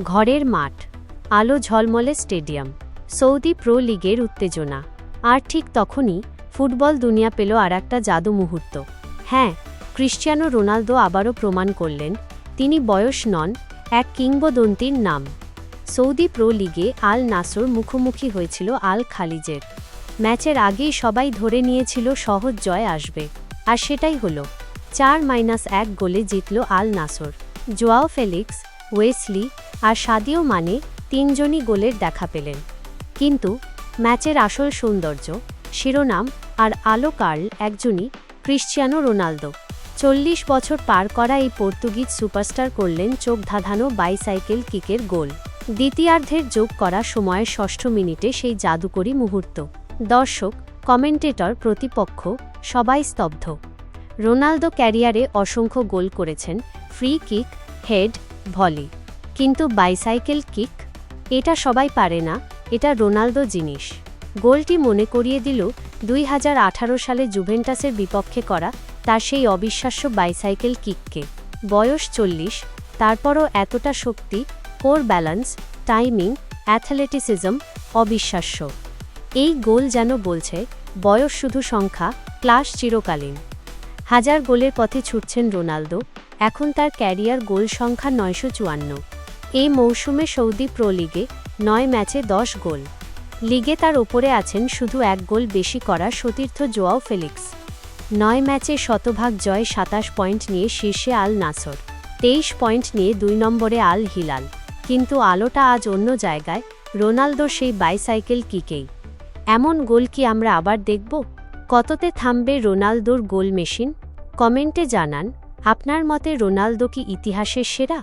ঘরের মাঠ, আলো ঝলমলে স্টেডিয়াম, সৌদি প্রো লিগের উত্তেজনা। আর ঠিক তখনই ফুটবল দুনিয়া পেল আর একটা জাদু মুহূর্ত। হ্যাঁ ক্রিশ্চিয়ানো রোনালদো আবারও প্রমাণ করলেন, তিনি বয়স নন, এক কিংবদন্তির নাম। সৌদি প্রো লিগে আল নাসর মুখোমুখি হয়েছিল আল খালিজের। ম্যাচের আগেই সবাই ধরে নিয়েছিল সহজ জয় আসবে। আর সেটাই হলো, চার মাইনাস এক গোলে জিতল Al Nassr. Joao Felix, Wesley আর সাদিও মানে তিনজনই গোলের দেখা পেলেন। কিন্তু ম্যাচের আসল সৌন্দর্য, শিরোনাম আর আলো কার্ল একজনই ক্রিশ্চিয়ানো রোনালদো। চল্লিশ বছর পার করা এই পর্তুগিজ সুপারস্টার করলেন চোখ ধাঁধানো বাইসাইকেল কিকের গোল। দ্বিতীয়ার্ধের যোগ করা সময়ের ষষ্ঠ মিনিটে সেই জাদুকরী মুহূর্ত। দর্শক, কমেন্টেটর প্রতিপক্ষ সবাই স্তব্ধ। রোনালদো ক্যারিয়ারে অসংখ্য গোল করেছেন, ফ্রি কিক, হেড, ভলি। কিন্তু বাইসাইকেল কিক, এটা সবাই পারে না, এটা রোনালদো জিনিস। গোলটি মনে করিয়ে দিল দুই হাজার আঠারো সালে জুভেন্টাসের বিপক্ষে করা তার সেই অবিশ্বাস্য বাইসাইকেল কিককে। বয়স চল্লিশ, তারপরও এতটা শক্তি, কোর ব্যালেন্স, টাইমিং, অ্যাথলেটিসিজম অবিশ্বাস্য। এই গোল যেন বলছে, বয়স শুধু সংখ্যা, ক্লাস চিরকালীন। হাজার গোলের পথে ছুটছেন রোনালদো, এখন তার ক্যারিয়ার গোল সংখ্যা নয়শো চুয়ান্ন। এই মৌসুমে সৌদি প্রো লিগে নয় ম্যাচে দশ গোল। লিগে তার ওপরে আছেন শুধু এক গোল বেশি করা সতীর্থ জোয়াও ফেলিক্স। নয় ম্যাচে শতভাগ জয় সাতাশ পয়েন্ট নিয়ে শীর্ষে আল নাসর, তেইশ পয়েন্ট নিয়ে দুই নম্বরে আল হিলাল। কিন্তু আলোটা আজ অন্য জায়গায়, রোনালদোর সেই বাইসাইকেল কিকেই। এমন গোল কি আমরা আবার দেখব? কততে থামবে রোনালদোর গোল মেশিন? কমেন্টে জানান, আপনার মতে রোনালদো কি ইতিহাসের সেরা?